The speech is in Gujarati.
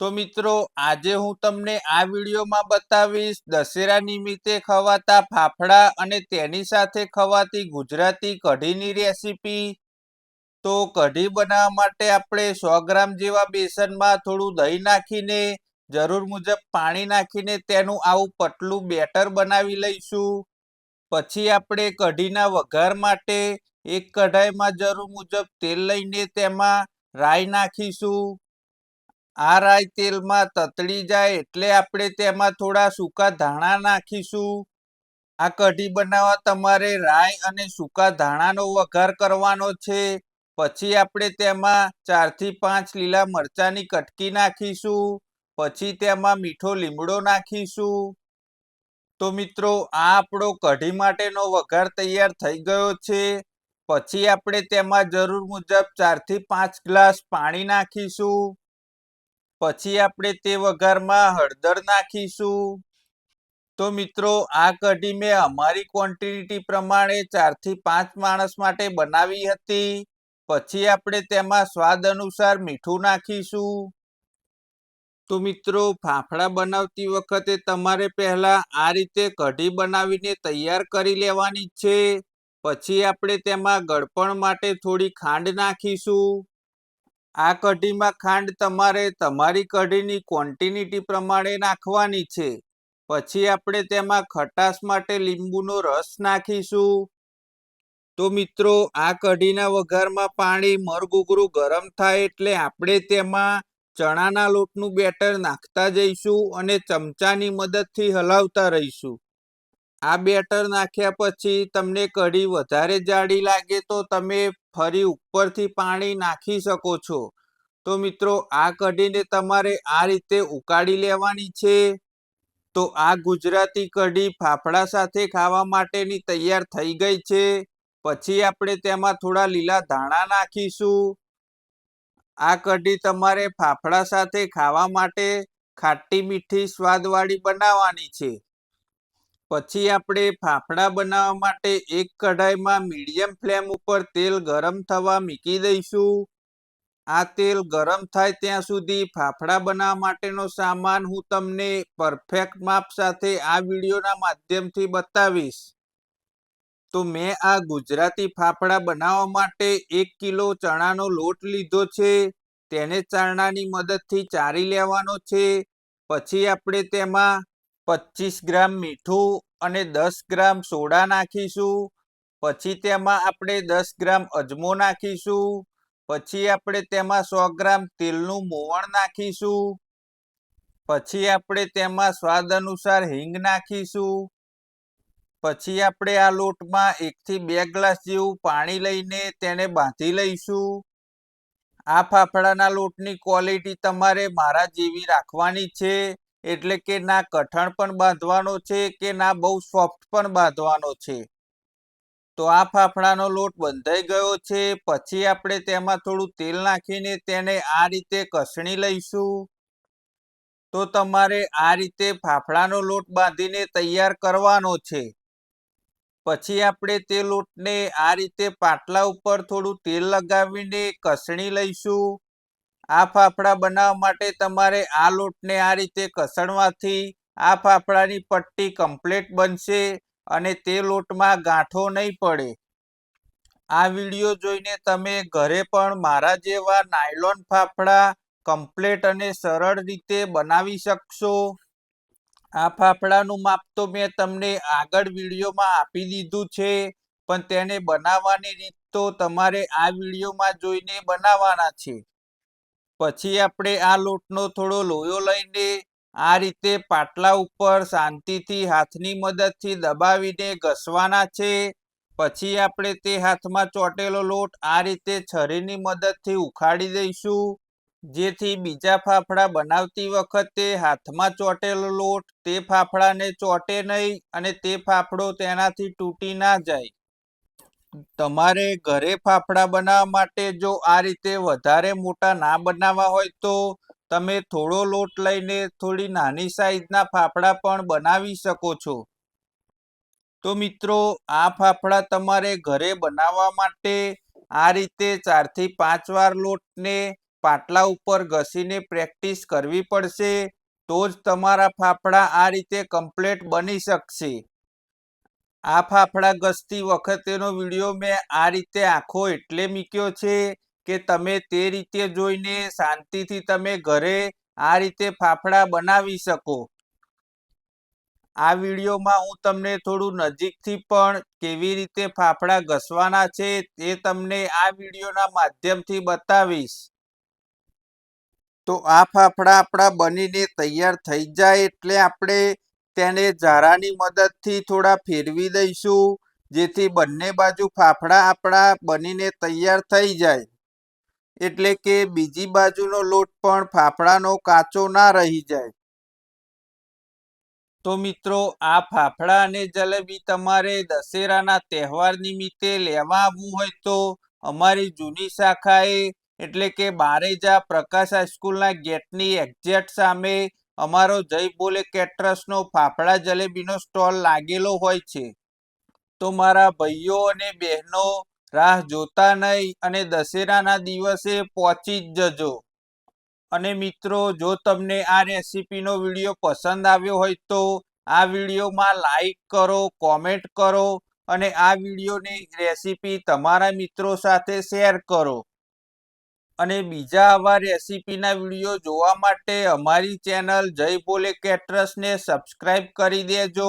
તો મિત્રો, આજે હું તમને આ વિડીયોમાં બતાવીશ, દશેરા નિમિત્તે ખવાતા ફાફડા અને તેની સાથે ખવાતી ગુજરાતી કઢીની રેસીપી. તો કઢી બનાવવા માટે આપણે સો ગ્રામ જેવા બેસનમાં થોડું દહીં નાખીને, જરૂર મુજબ પાણી નાખીને તેનું આવું પતલું બેટર બનાવી લઈશું. પછી આપણે કઢીના વઘાર માટે એક કઢાઈમાં જરૂર મુજબ તેલ લઈને તેમાં રાઈ નાખીશું. આ રાઈ તેલમાં તતડી જાય એટલે આપણે તેમાં થોડા સૂકા ધાણા નાખીશું. આ કઢી બનાવવા તમારે રાઈ અને સૂકા ધાણાનો વઘાર કરવાનો છે. પછી આપણે તેમાં ચારથી પાંચ લીલા મરચાંની કટકી નાખીશું. પછી તેમાં મીઠો લીમડો નાખીશું. તો મિત્રો, આ આપણો કઢી માટેનો વઘાર તૈયાર થઈ ગયો છે. પછી આપણે તેમાં જરૂર મુજબ ચારથી પાંચ ગ્લાસ પાણી નાખીશું. પછી આપણે તે વઘારમાં હળદર નાખીશું. તો મિત્રો, આ કઢી મેં અમારી ક્વોન્ટિટી પ્રમાણે ચારથી પાંચ માણસ માટે બનાવી હતી. પછી આપણે તેમાં સ્વાદ અનુસાર મીઠું નાખીશું. તો મિત્રો, ફાફડા બનાવતી વખતે તમારે પહેલા આ રીતે કઢી બનાવીને તૈયાર કરી લેવાની છે. પછી આપણે તેમાં ગળપણ માટે થોડી ખાંડ નાખીશું. આ કઢીમાં ખાંડ તમારે તમારી કઢીની ક્વોન્ટિનિટી પ્રમાણે નાખવાની છે. પછી આપણે તેમાં ખટાશ માટે લીંબુનો રસ નાખીશું. તો મિત્રો, આ કઢીના વઘારમાં પાણી મરગુગરું ગરમ થાય એટલે આપણે તેમાં ચણાના લોટનું બેટર નાખતા જઈશું અને ચમચાની મદદથી હલાવતા રહીશું. આ બેટર નાખ્યા પછી તમને કઢી વધારે જાડી લાગે તો તમે ફરી ઉપરથી પાણી નાખી શકો છો. તો મિત્રો, આ કઢીને તમારે આ રીતે ઉકાળી લેવાની છે. તો આ ગુજરાતી કઢી ફાફડા સાથે ખાવા માટેની તૈયાર થઈ ગઈ છે. પછી આપણે તેમાં થોડા લીલા ધાણા નાખીશું. આ કઢી તમારે ફાફડા સાથે ખાવા માટે ખાટી મીઠી સ્વાદવાળી બનાવવાની છે. પછી આપણે ફાફડા બનાવવા માટે એક કઢાઈમાં મીડિયમ ફ્લેમ ઉપર તેલ ગરમ થવા મૂકી દઈશું. આ તેલ ગરમ થાય ત્યાં સુધી ફાફડા બનાવવા માટેનો સામાન હું તમને પરફેક્ટ માપ સાથે આ વિડીયોના માધ્યમથી બતાવીશ. તો મેં આ ગુજરાતી ફાફડા બનાવવા માટે એક કિલો ચણાનો લોટ લીધો છે. તેને ચારણાની મદદથી ચારી લેવાનો છે. પછી આપણે તેમાં પચીસ ગ્રામ મીઠું અને દસ ગ્રામ સોડા નાખીશું. પછી તેમાં આપણે દસ ગ્રામ અજમો નાખીશું. પછી આપણે તેમાં સો ગ્રામ તેલનું મોવણ નાખીશું. પછી આપણે તેમાં સ્વાદ અનુસાર હિંગ નાખીશું. પછી આપણે આ લોટમાં એકથી બે ગ્લાસ જેવું પાણી લઈને તેને બાંધી લઈશું. આ ફાફડાના લોટની ક્વોલિટી તમારે મારા જેવી રાખવાની છે. એટલે કે ના કઠણ પણ બાંધવાનો છે કે ના બહુ સોફ્ટ પણ બાંધવાનો છે. તો આ ફાફડાનો લોટ બંધાઈ ગયો છે, પછી આપણે તેમાં થોડું તેલ નાખીને તેને આ રીતે કસણી લઈશું. તો તમારે આ રીતે ફાફડાનો લોટ બાંધીને તૈયાર કરવાનો છે. પછી આપણે તે લોટને આ રીતે પાટલા ઉપર થોડું તેલ લગાવીને કસણી લઈશું. આ ફાફડા બનાવવા માટે તમારે આ લોટને આ રીતે કસણવાથી આ ફાફડાની પટ્ટી કમ્પ્લીટ બનશે અને તે લોટમાં ગાંઠો નહીં પડે. આ વીડિયો જોઈને તમે ઘરે પણ મારા જેવા નાયલોન ફાફડા કમ્પ્લીટ અને સરળ રીતે બનાવી શકશો. આ ફાફડાનું માપ તો મેં તમને આગળ વિડીયોમાં આપી દીધું છે, પણ તેને બનાવવાની રીત તો તમારે આ વિડીયોમાં જોઈને બનાવવાના છે. પછી આપણે આ લોટનો થોડો લોયો લઈને આ રીતે પાટલા ઉપર શાંતિથી હાથની મદદથી દબાવીને ઘસવાના છે. પછી આપણે તે હાથમાં ચોટેલો લોટ આ રીતે છરીની મદદથી ઉખાડી દઈશું. જેથી બીજા ફાફડા બનાવતી વખતે હાથમાં ચોટેલો લોટ તે ફાફડાને ચોટે નહીં અને તે ફાફડો તેનાથી તૂટી ના જાય. તમારે ઘરે ફાફડા બનાવવા માટે જો આ રીતે વધારે મોટા ના બનાવવા હોય તો તમે થોડો લોટ લઈને થોડી નાની સાઈઝના ફાફડા પણ બનાવી શકો છો. તો મિત્રો, આ ફાફડા તમારે ઘરે બનાવવા માટે આ રીતે ચારથી પાંચ વાર લોટને પાટલા ઉપર ઘસીને પ્રેક્ટિસ કરવી પડશે. તો જ તમારા ફાફડા આ રીતે કમ્પ્લેટ બની શકશે. આ ફાફડા ગસતી વખતેનો વીડિયો મેં આ રીતે આખો એટલે મૂક્યો છે કે તમે તે રીતે જોઈને શાંતિથી તમે ઘરે આ રીતે ફાફડા બનાવી શકો. આ વિડીયોમાં હું તમને થોડું નજીકથી પણ કેવી રીતે ફાફડા ઘસવાના છે તે તમને આ વિડીયોના માધ્યમથી બતાવીશ. તો આ ફાફડા આપણા બનીને તૈયાર થઈ જાય એટલે આપણે તેને ઝારાની મદદથી થોડા ફેરવી દઈશું, જેથી બંને બાજુ ફાફડા આપણા બનીને તૈયાર થઈ જાય. એટલે કે બીજી બાજુનો લોટ પણ ફાફડાનો કાચો ના રહી જાય. તો મિત્રો, આ ફાફડા અને જલેબી તમારે દશેરાના તહેવાર નિમિત્તે લેવા આવવું હોય તો અમારી જૂની શાખાએ, એટલે કે બારેજા પ્રકાશ હાઈસ્કૂલના ગેટની એક્ઝેક્ટ સામે અમારો જય બોલે કેટરસનો ફાફડા જલેબીનો સ્ટોલ લાગેલો હોય છે. તો મારા ભાઈઓ અને બહેનો, રાહ જોતા નહીં અને દશેરાના દિવસે પહોંચી જ જજો. અને મિત્રો, જો તમને આ રેસીપીનો વીડિયો પસંદ આવ્યો હોય તો આ વિડીયોમાં લાઈક કરો કોમેન્ટ કરો અને આ વિડીયોની રેસીપી તમારા મિત્રો સાથે શેર કરો. અને બીજા આવા રેસીપીના વીડિયો જોવા માટે અમારી ચેનલ જય બોલે કેટરસને સબસ્ક્રાઈબ કરી દેજો.